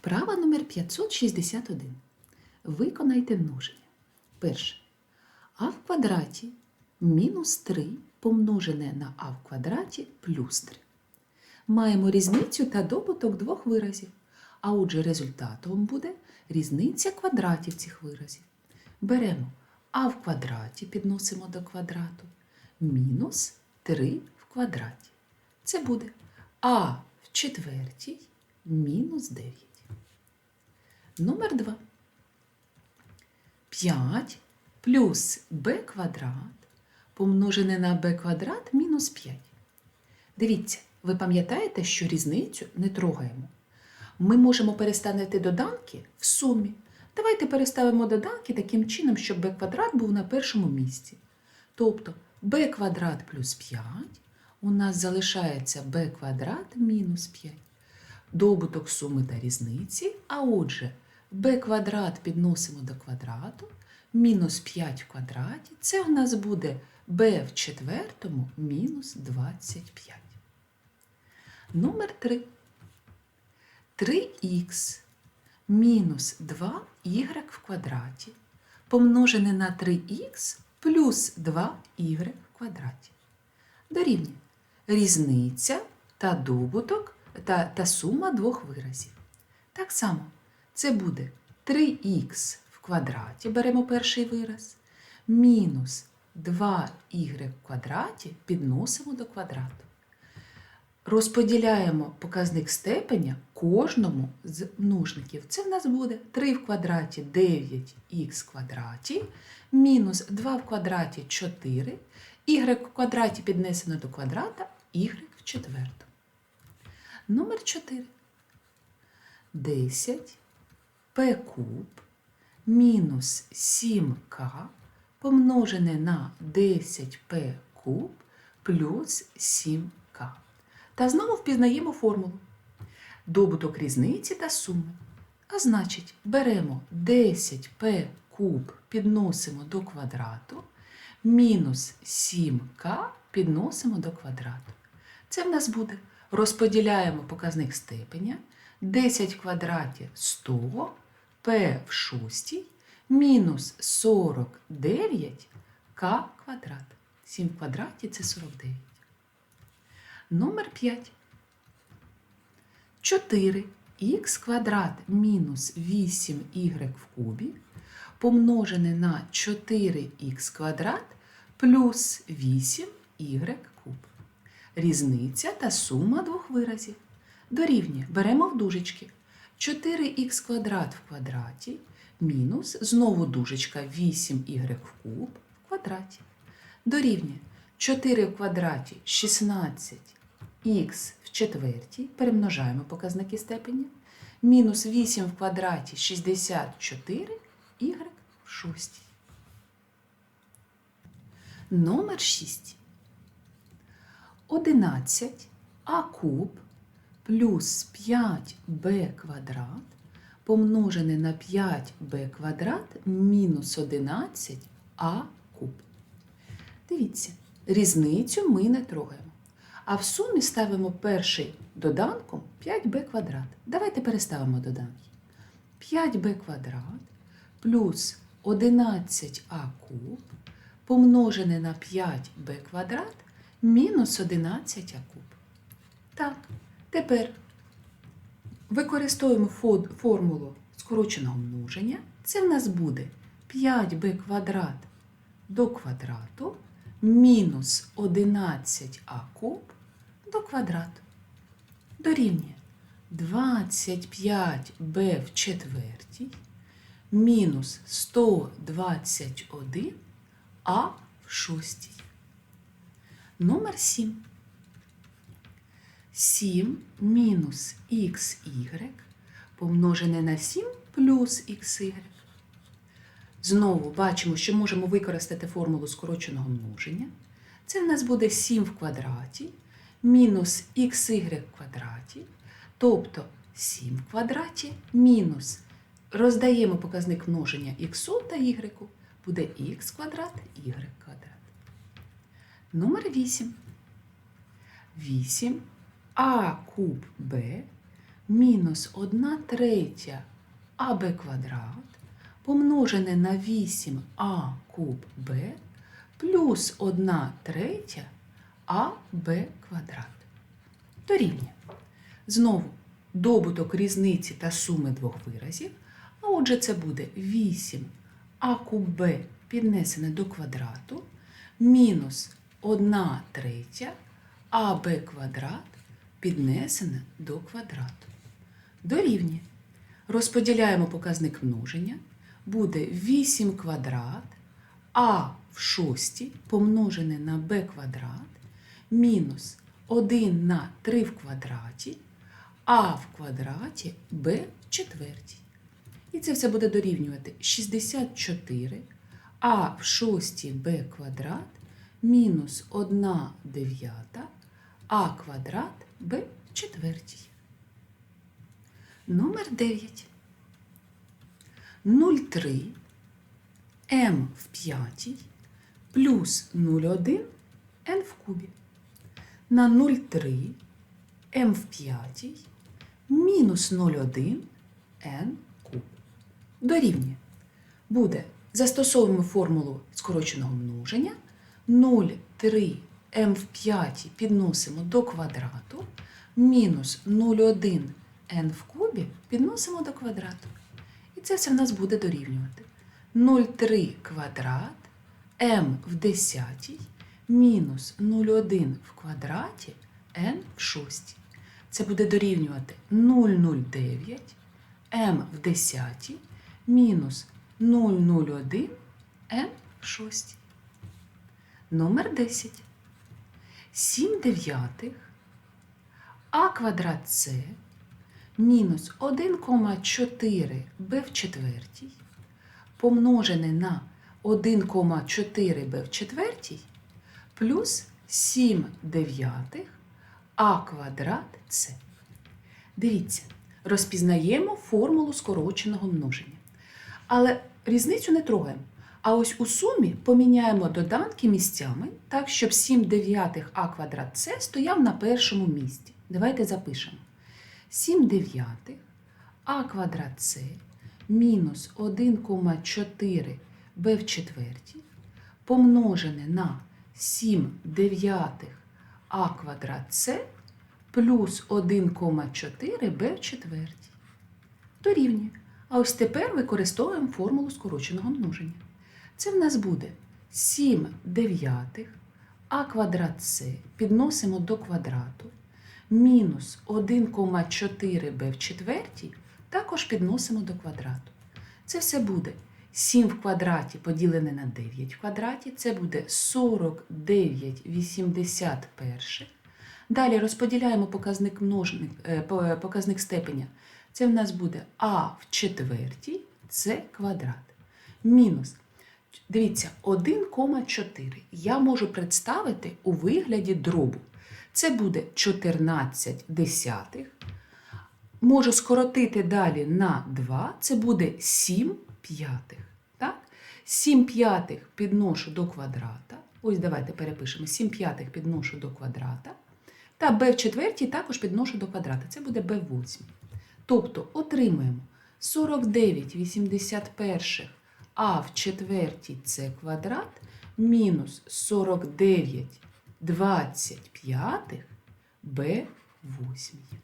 Вправа номер 561. Виконайте множення. Перше. А в квадраті мінус 3 помножене на а в квадраті плюс 3. Маємо різницю та добуток двох виразів. А отже, результатом буде різниця квадратів цих виразів. Беремо а в квадраті, підносимо до квадрату, мінус 3 в квадраті. Це буде а в четвертій мінус 9. Номер 2. 5 плюс b квадрат помножене на b квадрат мінус 5. Дивіться, ви пам'ятаєте, що різницю не трогаємо. Ми можемо переставити доданки в сумі. Давайте переставимо доданки таким чином, щоб b квадрат був на першому місці. Тобто b квадрат плюс 5 у нас залишається b квадрат мінус 5. Добуток суми та різниці, а отже, b квадрат підносимо до квадрату, мінус 5 в квадраті, це у нас буде b в четвертому мінус 25. Номер 3. 3х мінус 2y в квадраті помножене на 3х плюс 2y в квадраті. Дорівнює різниця та добуток та, та сума двох виразів. Так само це буде 3х в квадраті, беремо перший вираз, мінус 2y в квадраті підносимо до квадрату. Розподіляємо показник степеня кожному з множників. Це в нас буде 3 в квадраті 9х в квадраті, мінус 2 в квадраті 4, y в квадраті піднесено до квадрата, y в четвертому. Номер 4. 10 p куб мінус 7k помножене на 10p куб плюс 7k. Та знову впізнаємо формулу. Добуток різниці та суми. А значить, беремо 10p куб підносимо до квадрату, мінус 7k підносимо до квадрату. Це в нас буде. Розподіляємо показник степеня. 10 в квадраті 100, p в шостій, мінус 49 k квадрат. 7 в квадраті це 49. Номер 5. 4х квадрат мінус 8y в кубі помножене на 4х квадрат плюс 8y куб. Різниця та сума двох виразів. Дорівнює. Беремо в дужечки. 4х квадрат в квадраті мінус, знову дужечка 8y в куб в квадраті. Дорівнює 4 в квадраті 16 х в четвертій, перемножаємо показники степені, мінус 8 в квадраті 64 y в шостій. Номер 6. 11 а куб плюс 5b квадрат помножене на 5b квадрат мінус 11а куб. Дивіться, різницю ми не трогаємо. А в сумі ставимо перший доданком 5b квадрат. Давайте переставимо доданки. 5b квадрат плюс 11а куб помножене на 5b квадрат мінус 11а куб. Так, тепер використовуємо формулу скороченого множення. Це в нас буде 5b квадрат до квадрату мінус 11а куб до квадрату. Дорівнює 25b в четвертій мінус 121а в шостій. Номер 7. 7 мінус xy помножене на 7 плюс xy. Знову бачимо, що можемо використати формулу скороченого множення. Це в нас буде 7 в квадраті мінус xy в квадраті, тобто 7 в квадраті мінус роздаємо показник множення х та y, буде х квадрат, y квадрат. Номер 8. 8 а куб b мінус 1 третя АБ квадрат помножене на 8а куб Б плюс 1 третя АБ квадрат. Дорівнює. Знову добуток різниці та суми двох виразів. А отже, це буде 8а куб Б піднесене до квадрату мінус 1 третя АБ квадрат піднесене до квадрату. Дорівнює. Розподіляємо показник множення. Буде 8 квадрат а в шостій помножене на b квадрат мінус 1 на 3 в квадраті, а в квадраті b в четвертій. І це все буде дорівнювати 64 а в шостій b квадрат мінус 1 дев'ята а квадрат b в четвертій. Номер 9. 0,3 m в п'ятій плюс 0,1 n в кубі. На 0,3 m в п'ятій мінус 0,1 n куб. Дорівнює. Буде застосовуємо формулу скороченого множення. 0,3 m в п'ятій підносимо до квадрату, мінус 0,1 n в кубі підносимо до квадрату. І це все в нас буде дорівнювати. 0,3 квадрат m в десятій мінус 0,1 в квадраті n в шостій. Це буде дорівнювати 0,09 m в десятій мінус 0,01 n в шостій. Номер 10. 7 дев'ятих а квадрат С мінус 1,4 b в четвертій помножене на 1,4 b в четвертій плюс 7 дев'ятих а квадрат С. Дивіться, розпізнаємо формулу скороченого множення. Але різницю не трогаємо. А ось у сумі поміняємо доданки місцями так, щоб 7 дев'ятих а квадрат С стояв на першому місці. Давайте запишемо. 7 дев'ятих а квадрат С мінус 1,4 b в четвертій помножене на 7 дев'ятих а квадрат С плюс 1,4 b в четвертій. Дорівнює. А ось тепер використовуємо формулу скороченого множення. Це в нас буде 7 дев'ятих а квадрат С підносимо до квадрату мінус 1,4b в четвертій також підносимо до квадрату. Це все буде 7 в квадраті поділене на 9 в квадраті. Це буде 49 81. Далі розподіляємо показник, множник, е, показник степеня. Це в нас буде а в четвертій, це квадрат. Мінус. Дивіться, 1,4 я можу представити у вигляді дробу. Це буде 14 десятих. Можу скоротити далі на 2, це буде 7 п'ятих. Так? 7 п'ятих підношу до квадрата. Ось давайте перепишемо. 7 п'ятих підношу до квадрата. Та b в четвертій також підношу до квадрата. Це буде b в восьмій. Тобто отримуємо 49 81 а в четвертій це квадрат мінус 49 25 б восьмій.